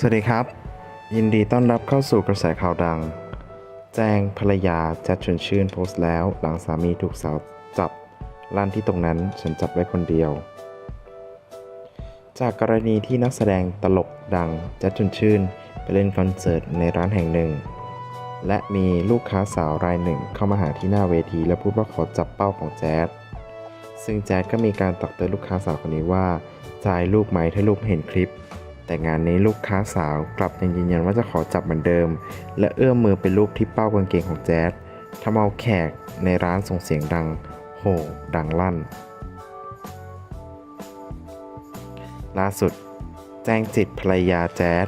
สวัสดีครับ ยินดีต้อนรับเข้าสู่กระแสข่าวดัง แจ้งภรรยาแจัดชวนชื่นโพสต์แล้ว หลังสามีถูกสาวจับลั่นที่ตรงนั้นฉันจับไว้คนเดียว จากกรณีที่นักแสดงตลกดังแจัดชวนชื่น ไปเล่นคอนเสิร์ตในร้านแห่งหนึ่ง และมีลูกค้าสาวรายหนึ่งเข้ามาหาที่หน้าเวที และพูดว่าขอจับเป้าของแจ๊ดซึ่งแจ๊ดก็มีการตักเตือนลูกค้าสาวคนนี้ว่าจ่ายลูกไหมถ้าลูกเห็นคลิป แต่งานนี้ลูกค้าสาวกลับยังยืนยันว่าจะขอจับเหมือนเดิม และเอื้อมมือไปลูกที่เป้ากางเกงของแจ๊ดทำเอาแขกในร้านส่งเสียงดัง โห่ดังลั่น ล่าสุด แจ้งจิตภรรยาแจ๊ด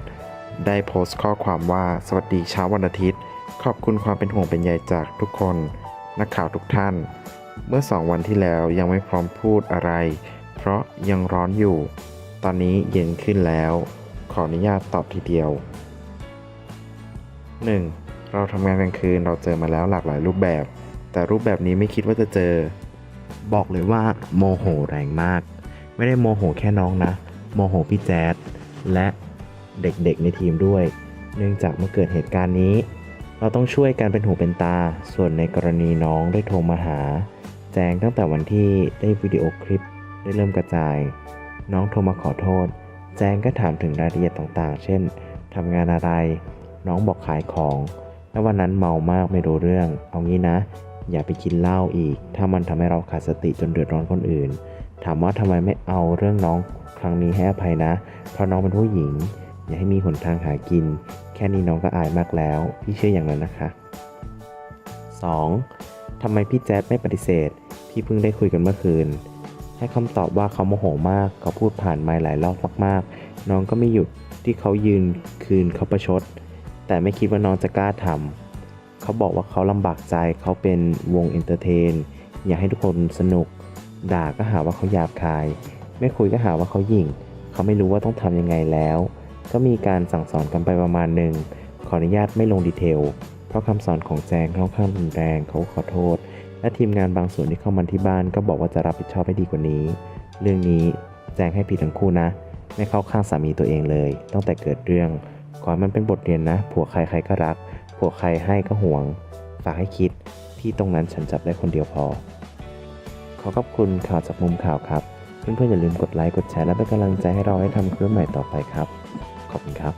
ได้โพสต์ข้อความว่าสวัสดีเช้าวันอาทิตย์ ขอบคุณความเป็นห่วงเป็นใยจากทุกคน นักข่าวทุกท่าน เมื่อสองวันที่แล้วยังไม่พร้อมพูดอะไร เพราะยังร้อนอยู่ ตอนนี้เย็นขึ้นแล้ว ขออนุญาตตอบทีเดียว 1. เราทำงานกลางคืนเราเจอมาแล้วหลากหลายรูปแบบ แต่รูปแบบนี้ไม่คิดว่าจะเจอ บอกเลยว่าโมโหแรงมาก ไม่ได้โมโหแค่น้องนะ โมโหพี่แจ๊ดและเด็กๆในทีมด้วย เนื่องจากเมื่อเกิดเหตุการณ์นี้ เราต้องช่วยกันเป็นหูเป็นตา ส่วนในกรณีน้องได้โทรมาหา แจ้งตั้งแต่วันที่ได้วิดีโอคลิปได้เริ่มกระจาย น้องโทรมาขอโทษ แจงก็ถามถึงรายละเอียดต่างๆ เช่นทำงานอะไร น้องบอกขายของ แล้ววันนั้นเมามากไม่รู้เรื่อง เอางี้นะ อย่าไปกินเหล้าอีก ถ้ามันทำให้เราขาดสติจนเดือดร้อนคนอื่น ถามว่าทำไมไม่เอาเรื่องน้องครั้งนี้ให้อภัยนะ เพราะน้องเป็นผู้หญิง อย่าให้มีหนทางหากิน แค่นี้น้องก็อายมากแล้ว พี่เชื่ออย่างนั้นนะคะ 2. ทำไมพี่แจ๊ดไม่ปฏิเสธ พี่เพิ่งได้คุยกันเมื่อคืน ให้คำตอบว่าเขาโมโหมาก เขาพูดผ่านไมค์หลายรอบมากๆ น้องก็ไม่หยุดที่เขายืนคืนเขาประชด แต่ไม่คิดว่าน้องจะกล้าทำเขาบอกว่าเขาลำบากใจเขาเป็นวงเอนเตอร์เทน อยากให้ทุกคนสนุก ด่าก็หาว่าเขาหยาบคาย ไม่คุยก็หาว่าเขาหยิ่ง เขาไม่รู้ว่าต้องทำยังไงแล้ว ก็มีการสั่งสอนกันไปประมาณหนึ่งขออนุญาตไม่ลงดีเทล เพราะคำสอนของแจงค่อนข้างรุนแรงเขาขอโทษ และทีมงานบางส่วนที่เข้ามาที่บ้านก็บอกว่าจะรับผิดชอบให้ดีกว่านี้ เรื่องนี้แจ้งให้ผิดทั้งคู่นะ ไม่เข้าข้างสามีตัวเองเลย ตั้งแต่เกิดเรื่องขอให้มันเป็นบทเรียนนะ ผัวใครใครก็รัก ผัวใครให้ก็ห่วง ฝากให้คิด ที่ตรงนั้นฉันจับได้คนเดียวพอ ขอขอบคุณข่าวจากมุมข่าวครับ เพื่อนๆอย่าลืมกดไลค์ กดแชร์ และเป็นกำลังใจให้เราให้ทำคลิปใหม่ต่อไปครับ ขอบคุณครับ